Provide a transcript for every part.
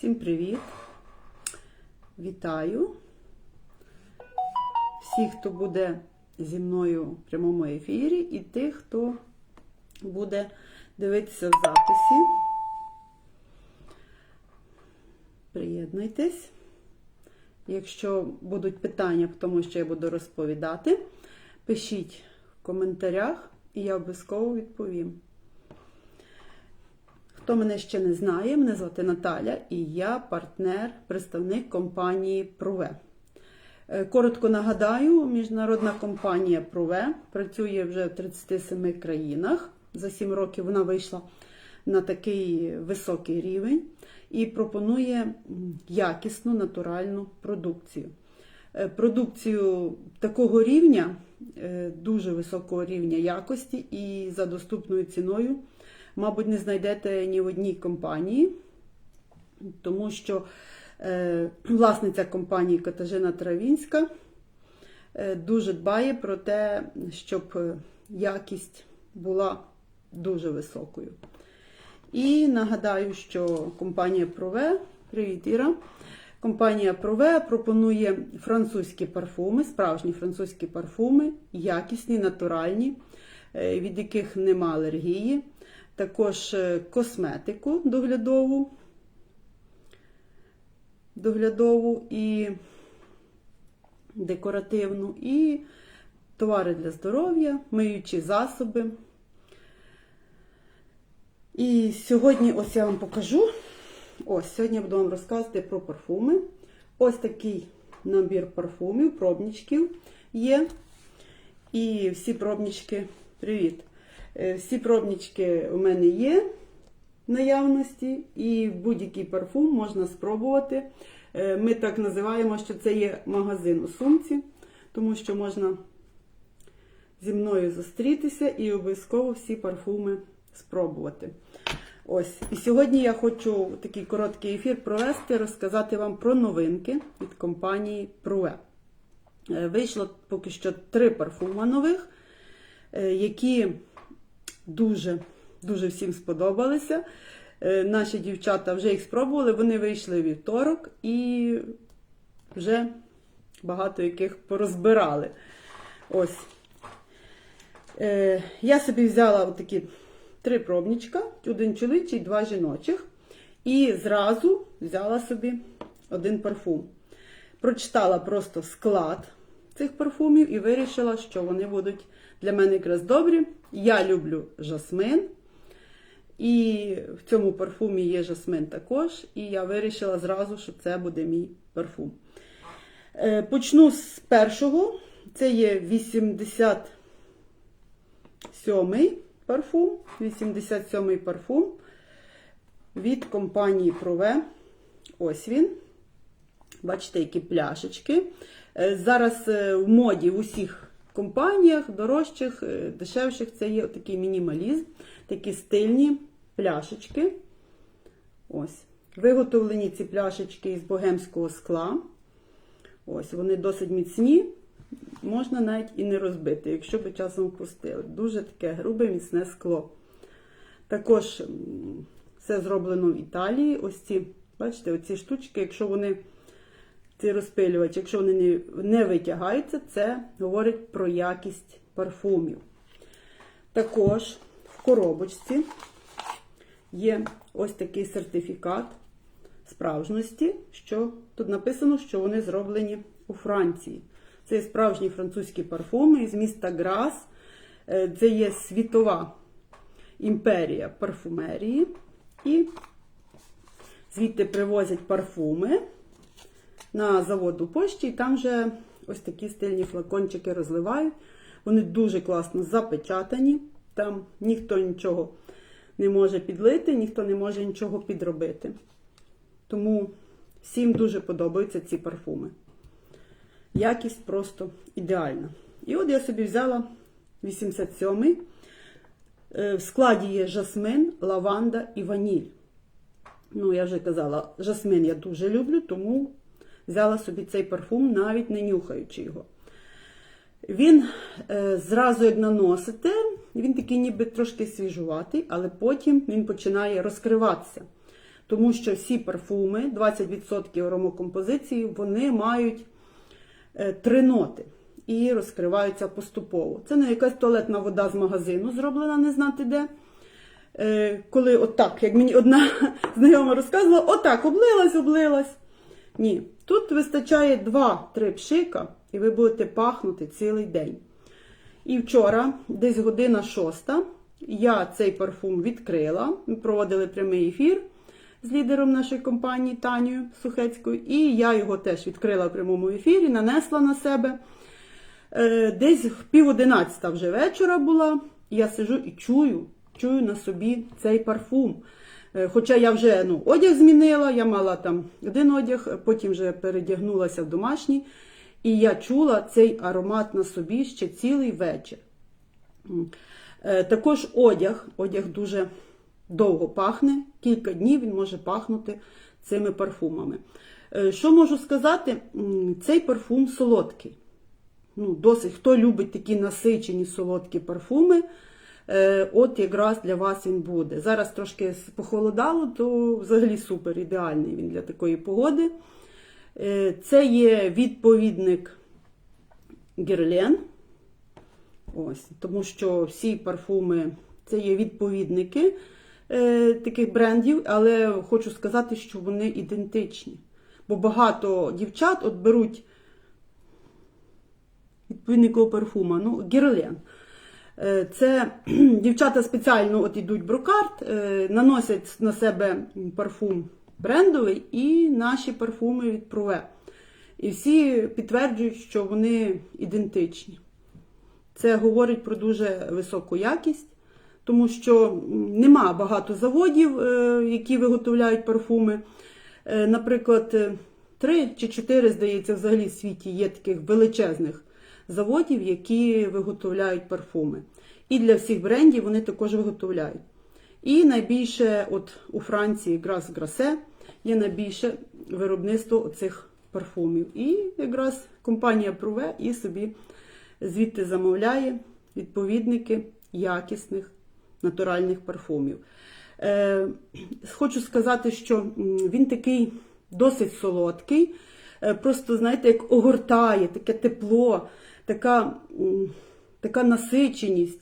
Всім привіт! Вітаю всіх, хто буде зі мною в прямому ефірі, і тих, хто буде дивитися в записі. Приєднуйтесь. Якщо будуть питання по тому, що я буду розповідати, пишіть в коментарях, і я обов'язково відповім. Хто мене ще не знає, мене звати Наталя і я партнер, представник компанії Прове. Коротко нагадаю, міжнародна компанія Прове працює вже в 37 країнах. За 7 років вона вийшла на такий високий рівень і пропонує якісну натуральну продукцію. Е, Продукцію такого рівня, е, дуже високого рівня якості і за доступною ціною мабуть, не знайдете ні в одній компанії, тому що е, власниця компанії Катажина Травінська е, дуже дбає про те, щоб якість була дуже високою. І нагадаю, що компанія Прове, привіт, Іра, компанія Прове пропонує французькі парфуми, справжні французькі парфуми, якісні, натуральні, е, від яких нема алергії також е, косметику доглядову, доглядову і декоративну, і товари для здоров'я, миючі засоби. І сьогодні ось я вам покажу. Ось, сьогодні я буду вам розказувати про парфуми. Ось такий набір парфумів, пробничків є. І всі пробнички, привіт! Е, Всі пробнички у мене є наявності, і будь-який парфум можна спробувати. Е, Ми так називаємо, що це є магазин у сумці, тому що можна зі мною зустрітися і обов'язково всі парфуми спробувати. Ось. І сьогодні я хочу такий короткий ефір провести, розказати вам про новинки від компанії Prue. Е, Вийшло поки що три парфума нових, які дуже дуже всім сподобалися. Е, Наші дівчата вже їх спробували, вони вийшли вівторок і вже багато яких порозбирали. Ось. Е, Я собі взяла такі три пробничка, один чоловічий, два жіночих. І зразу взяла собі один парфум. Прочитала просто склад цих парфумів і вирішила, що вони будуть для мене якраз добрі. Я люблю жасмин. І в цьому парфумі є жасмин також. І я вирішила зразу, що це буде мій парфум. Е, Почну з першого. Це є 87-й парфум. 87-й парфум від компанії Прове. Ось він. Бачите, які пляшечки. Е, Зараз е, в моді в усіх компаніях, дорожчих, е, дешевших, це є такий мінімалізм, такі стильні пляшечки. Ось. Виготовлені ці пляшечки із богемського скла. Ось, вони досить міцні, можна навіть і не розбити, якщо би часом впустили. Дуже таке грубе, міцне скло. Також все зроблено в Італії. Ось ці, бачите, оці штучки, якщо вони ці розпилювачі, якщо вони не, витягаються, це говорить про якість парфумів. Також в коробочці є ось такий сертифікат справжності, що тут написано, що вони зроблені у Франції. Це справжні французькі парфуми із міста Грас. Е, Це є світова імперія парфумерії. І звідти привозять парфуми на завод у пошті, і там вже ось такі стильні флакончики розливають. Вони дуже класно запечатані. Там ніхто нічого не може підлити, ніхто не може нічого підробити. Тому всім дуже подобаються ці парфуми. Якість просто ідеальна. І от я собі взяла 87-й. Е, В складі є жасмин, лаванда і ваніль. Ну, я вже казала, жасмин я дуже люблю, тому взяла собі цей парфум, навіть не нюхаючи його. Він е, зразу, як наносите, він такий ніби трошки свіжуватий, але потім він починає розкриватися. тому що всі парфуми, 20% аромакомпозиції, вони мають е, три ноти і розкриваються поступово. Це не якась туалетна вода з магазину, зроблена не знати де. Е, Коли отак, як мені одна знайома розказувала, отак облилась, облилась. Ні, тут вистачає 2-3 пшика, і ви будете пахнути цілий день. І вчора, десь година шоста, я цей парфум відкрила. Ми проводили прямий ефір з лідером нашої компанії Танією Сухецькою. І я його теж відкрила в прямому ефірі, нанесла на себе. Е, Десь пів одинадцята вже вечора була. Я сижу і чую, чую на собі цей парфум. Е, Хоча я вже ну, одяг змінила, я мала там один одяг, потім вже передягнулася в домашній. І я чула цей аромат на собі ще цілий вечір. Е, Також одяг. Одяг дуже довго пахне, кілька днів він може пахнути цими парфумами. Е, Що можу сказати? Цей парфум солодкий. Ну, досить, хто любить такі насичені солодкі парфуми, от якраз для вас він буде. Зараз трошки похолодало, то взагалі супер, ідеальний він для такої погоди. Е, Це є відповідник Герлен. Ось, тому що всі парфуми це є відповідники е, таких брендів, але хочу сказати, що вони ідентичні. Бо багато дівчат от беруть відповідникового парфума, ну, Герлен. Е, Це дівчата спеціально от йдуть в брокарт, е, наносять на себе парфум брендовий і наші парфуми від Прове. І всі підтверджують, що вони ідентичні. Це говорить про дуже високу якість, тому що нема багато заводів, е, які виготовляють парфуми. Наприклад, три чи чотири, здається, взагалі в світі є таких величезних заводів, які виготовляють парфуми. І для всіх брендів вони також виготовляють. І найбільше, от у Франції, якраз Грасе, є найбільше виробництво цих парфумів. І якраз компанія Прове і собі звідти замовляє відповідники якісних натуральних парфумів. Е, хочу сказати, що він такий досить солодкий, е, просто, знаєте, як огортає, таке тепло, така, така насиченість.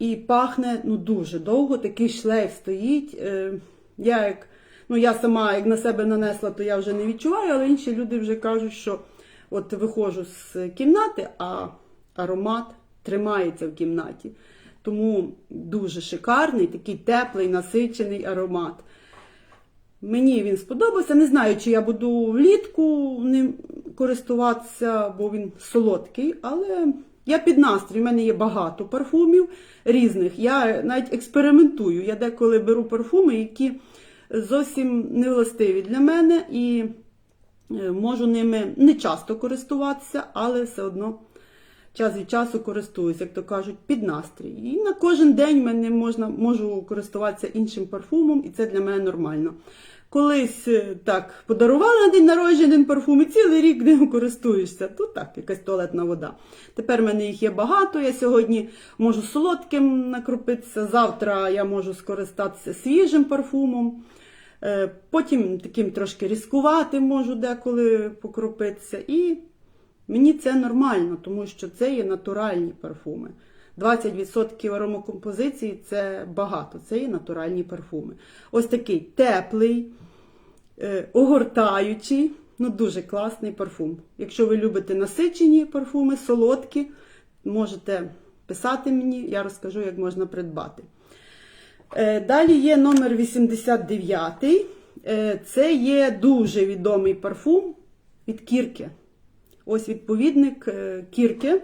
І пахне ну, дуже довго, такий шлейф стоїть. Е, я як, ну, я сама як на себе нанесла, то я вже не відчуваю, але інші люди вже кажуть, що от виходжу з кімнати, а аромат тримається в кімнаті. Тому дуже шикарний, такий теплий, насичений аромат. Мені він сподобався. Не знаю, чи я буду влітку ним користуватися, бо він солодкий, але я під настрій. У мене є багато парфумів різних. Я навіть експериментую. Я деколи беру парфуми, які зовсім не властиві для мене, і е, можу ними не часто користуватися, але все одно час від часу користуюсь, як то кажуть, під настрій. І на кожен день мене можна, можу користуватися іншим парфумом, і це для мене нормально. Колись е, так подарували на день народження один парфум і цілий рік ним користуєшся. Тут так, якась туалетна вода. Тепер в мене їх є багато. Я сьогодні можу солодким накропитися, завтра я можу скористатися свіжим парфумом. Е, Потім таким трошки різкуватим можу деколи покропитися. І Мені це нормально, тому що це є натуральні парфуми. 20% аромакомпозиції це багато, це є натуральні парфуми. Ось такий теплий, огортаючий, ну дуже класний парфум. Якщо ви любите насичені парфуми, солодкі, можете писати мені, я розкажу, як можна придбати. Е, Далі є номер 89. Е, Це є дуже відомий парфум від Кірки. Ось відповідник е, кірки,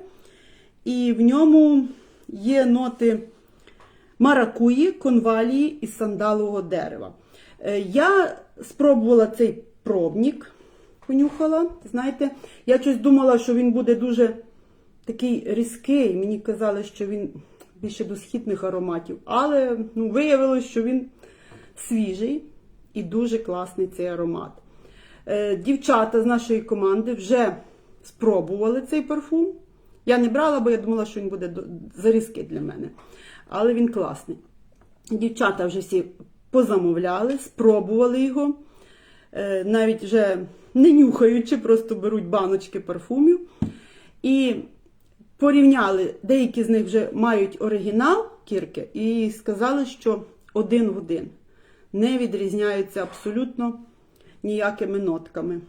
і в ньому є ноти маракуї, конвалії і сандалового дерева. Е, Я спробувала цей пробник, понюхала. Знаєте, я щось думала, що він буде дуже такий різкий. Мені казали, що він більше до східних ароматів, але ну, виявилось, що він свіжий і дуже класний цей аромат. Е, Дівчата з нашої команди вже спробували цей парфум. Я не брала, бо я думала, що він буде зарізкий для мене. Але він класний. Дівчата вже всі позамовляли, спробували його, е, навіть вже не нюхаючи, просто беруть баночки парфумів. І порівняли, деякі з них вже мають оригінал кірки, і сказали, що один в один не відрізняються абсолютно ніякими нотками.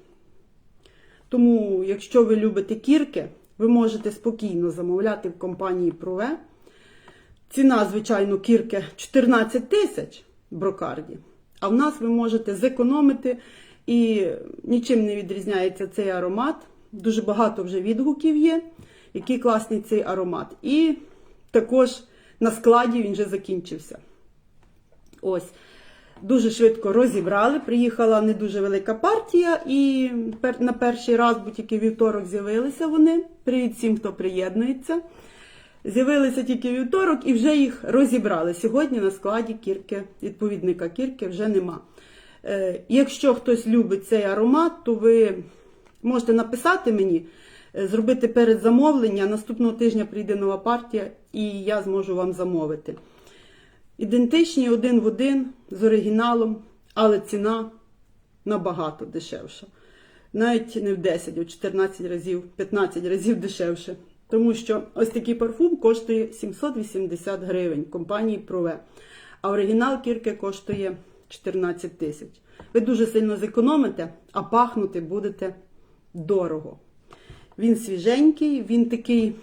Тому, якщо ви любите кірки, ви можете спокійно замовляти в компанії Прове. Ціна, звичайно, кірки 14 тисяч брокарді. А в нас ви можете зекономити і нічим не відрізняється цей аромат. Дуже багато вже відгуків є, який класний цей аромат. І також на складі він вже закінчився. Ось. Дуже швидко розібрали. Приїхала не дуже велика партія, і на перший раз, тільки вівторок з'явилися вони. Привіт всім, хто приєднується. З'явилися тільки вівторок і вже їх розібрали. Сьогодні на складі кірки, відповідника кірки вже нема. Е, Якщо хтось любить цей аромат, то ви можете написати мені, е, зробити передзамовлення. Наступного тижня прийде нова партія, і я зможу вам замовити. Ідентичні один в один з оригіналом, але ціна набагато дешевша. Навіть не в 10, а в 14 разів, 15 разів дешевше. Тому що ось такий парфум коштує 780 гривень компанії Прове. А оригінал кірки коштує 14 тисяч. Ви дуже сильно зекономите, а пахнути будете дорого. Він свіженький, він такий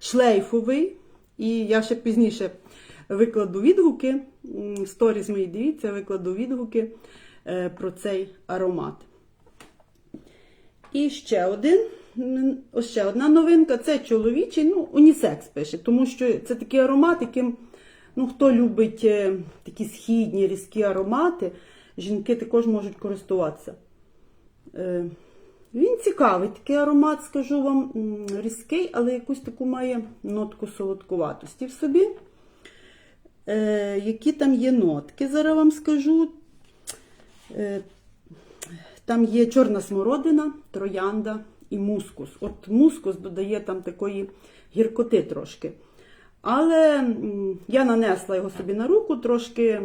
шлейфовий. І я ще пізніше викладу відгуки. Сторіс мої дивіться, викладу відгуки е, про цей аромат. І ще один. Ось ще одна новинка це чоловічий, ну, унісекс пише, тому що це такий аромат, яким, ну, хто любить е, такі східні, різкі аромати, жінки також можуть користуватися. Е, Він цікавий, такий аромат, скажу вам, різкий, але якусь таку має нотку солодкуватості в собі. Е, які там є нотки, зараз вам скажу. Е, там є чорна смородина, троянда і мускус. От мускус додає там такої гіркоти трошки. Але я нанесла його собі на руку, трошки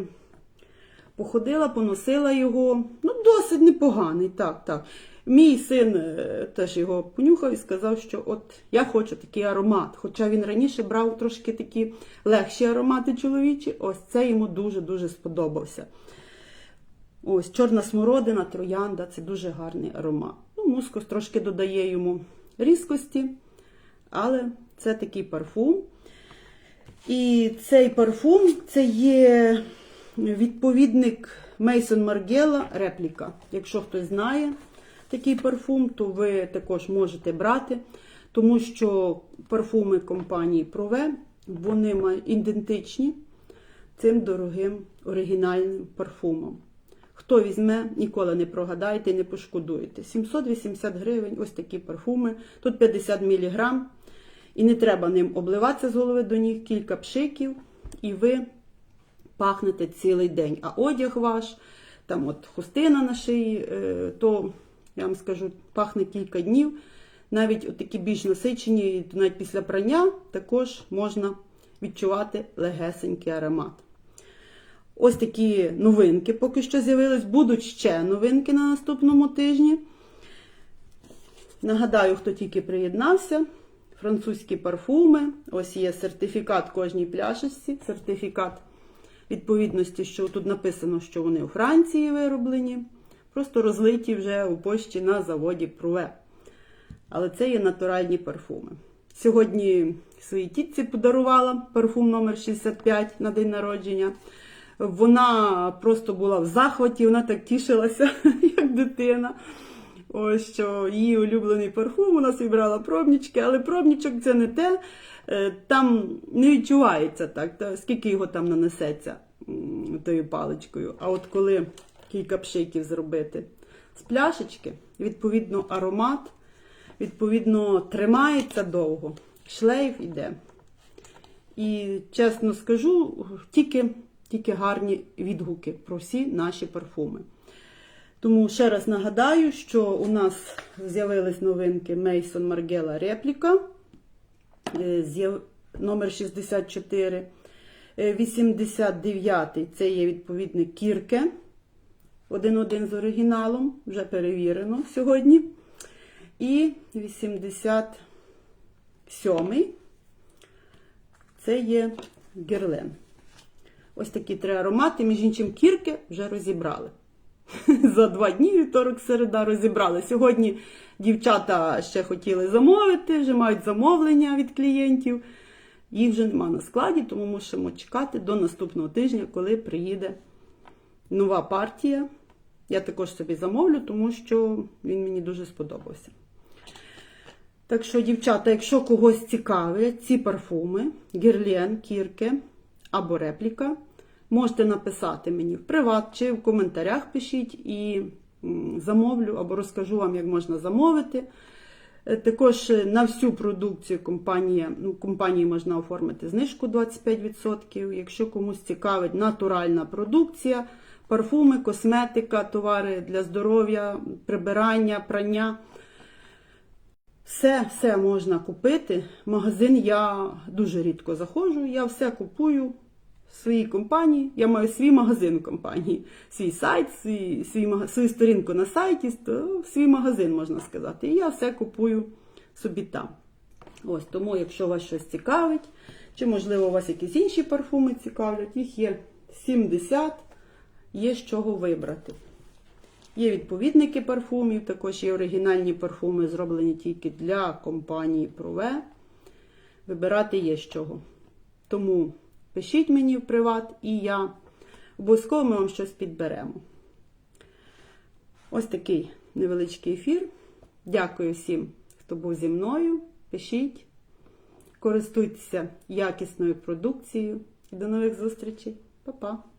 походила, поносила його. Ну, досить непоганий. так, так. Мій син е, теж його понюхав і сказав, що от я хочу такий аромат. Хоча він раніше брав трошки такі легші аромати чоловічі, ось це йому дуже-дуже сподобався. Ось чорна смородина, троянда це дуже гарний аромат. Мускус трошки додає йому різкості, але це такий парфум. І цей парфум це є відповідник Мейсон Маргела репліка. Якщо хтось знає такий парфум, то ви також можете брати, тому що парфуми компанії Прове вони ідентичні цим дорогим оригінальним парфумом. Хто візьме, ніколи не прогадайте, не пошкодуєте. 780 гривень, ось такі парфуми. Тут 50 мг. І не треба ним обливатися з голови до ніг, кілька пшиків, і ви пахнете цілий день. А одяг ваш, там от хустина на шиї, е, то я вам скажу, пахне кілька днів. Навіть от такі більш насичені, навіть після прання також можна відчувати легесенький аромат. Ось такі новинки поки що з'явились. Будуть ще новинки на наступному тижні. Нагадаю, хто тільки приєднався. Французькі парфуми. Ось є сертифікат кожній пляшечці, сертифікат відповідності, що тут написано, що вони у Франції вироблені. Просто розлиті вже у пошті на заводі Пруве. Але це є натуральні парфуми. Сьогодні своїй тітці подарувала парфум номер 65 на день народження. Вона просто була в захваті, вона так тішилася, як дитина. Ось що її улюблений парфум, вона собі брала пробнічки, але пробнічок це не те. Е, Там не відчувається так, та скільки його там нанесеться тою паличкою. А от коли кілька пшиків зробити з пляшечки, відповідно, аромат, відповідно, тримається довго, шлейф йде. І чесно скажу, тільки, тільки гарні відгуки про всі наші парфуми. Тому ще раз нагадаю, що у нас з'явились новинки Mason Margiela репліка е, номер 64. Е, 89-й це є відповідник Кірке. 1-1 з оригіналом, вже перевірено сьогодні. І 87-й це є Герлен. Ось такі три аромати. Між іншим, кірки вже розібрали. За два дні, вівторок, середа розібрали. Сьогодні дівчата ще хотіли замовити, вже мають замовлення від клієнтів. Їх вже нема на складі, тому мусимо чекати до наступного тижня, коли приїде нова партія. Я також собі замовлю, тому що він мені дуже сподобався. Так що, дівчата, якщо когось цікавлять ці парфуми, Герлен, Кірке або репліка, можете написати мені в приват чи в коментарях пишіть і замовлю або розкажу вам, як можна замовити. Е, Також е, на всю продукцію компанії, ну, компанії можна оформити знижку 25%. Якщо комусь цікавить натуральна продукція, парфуми, косметика, товари для здоров'я, прибирання, прання. Все, все можна купити. Магазин я дуже рідко заходжу, я все купую своїй компанії. Я маю свій магазин в компанії, свій сайт, свій, свій, свою сторінку на сайті, свій магазин, можна сказати. І я все купую собі там. Ось тому, якщо вас щось цікавить, чи, можливо, у вас якісь інші парфуми цікавлять, їх є 70, є з чого вибрати. Є відповідники парфумів, також є оригінальні парфуми, зроблені тільки для компанії Prove. Вибирати є з чого. Тому пишіть мені в приват, і я обов'язково ми вам щось підберемо. Ось такий невеличкий ефір. Дякую всім, хто був зі мною. Пишіть, користуйтеся якісною продукцією. І до нових зустрічей. Па-па!